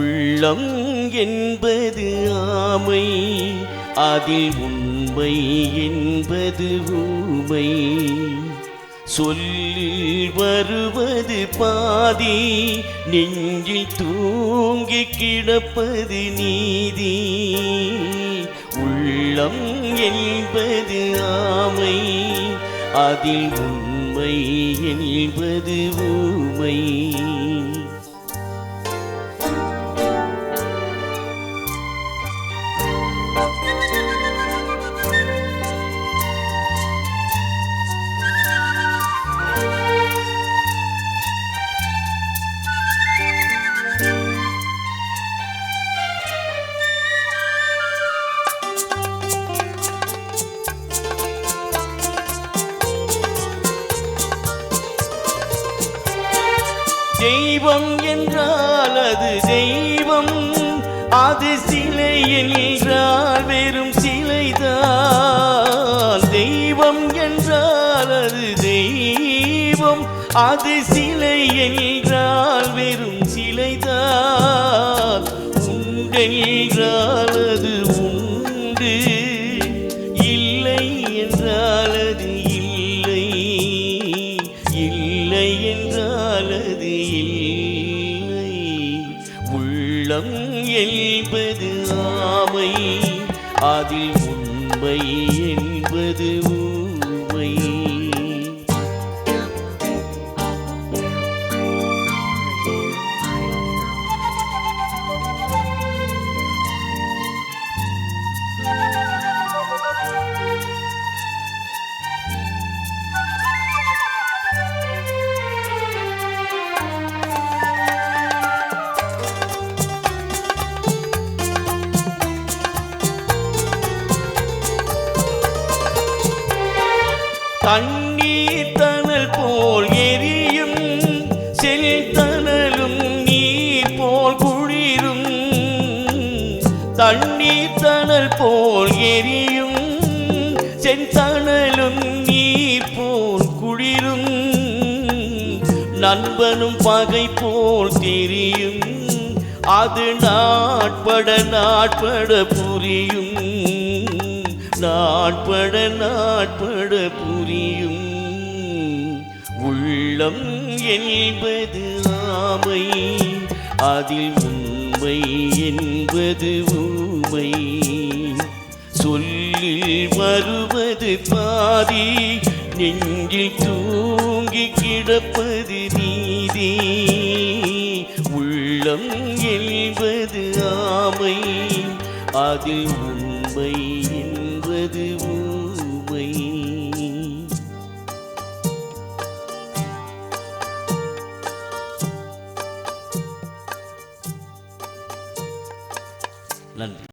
உள்ளம் என்பது ஆமை அதில் உண்மை என்பது ஊமை. சொல்லில் வருவது பாதி நெஞ்சில் தூங்கி கிடப்பது நீதி. உள்ளம் என்பது ஆமை அதில் உண்மை என்பது ஊமை. தெய்வம் என்றால் அது தெய்வம். அது சிலை என்றால் வெறும் சிலைதான். தெய்வம் என்றால் அது தெய்வம். அது சிலை என்றால் வெறும் சிலைதான். உண்டென்றால் அது உண்டு. இல்லை என்றால் உள்ளம் என்பது ஆமை அதில் உண்மை என்பது ஊமை தண்ணீர் தணல் போல் எரியும் செல்தணலும் நீர் போல் குளிரும். தண்ணீர் தணல் போல் எரியும் செந்தணலும் நீர் போல் குளிரும். நண்பனும் பகை போல் தெரியும் அது நாட்பட நாட்பட புரியும். நாட்பட நாட்பட புரியும். உள்ளம் என்பது ஆமை அதில் உண்மை என்பது ஊமை. சொல்லில் வருவது பாதி நெஞ்சில் தூங்கி கிடப்பது நீதி. உள்ளம் என்பது ஆமை அதில் உண்மை என்பது ஊமை. நன்றி.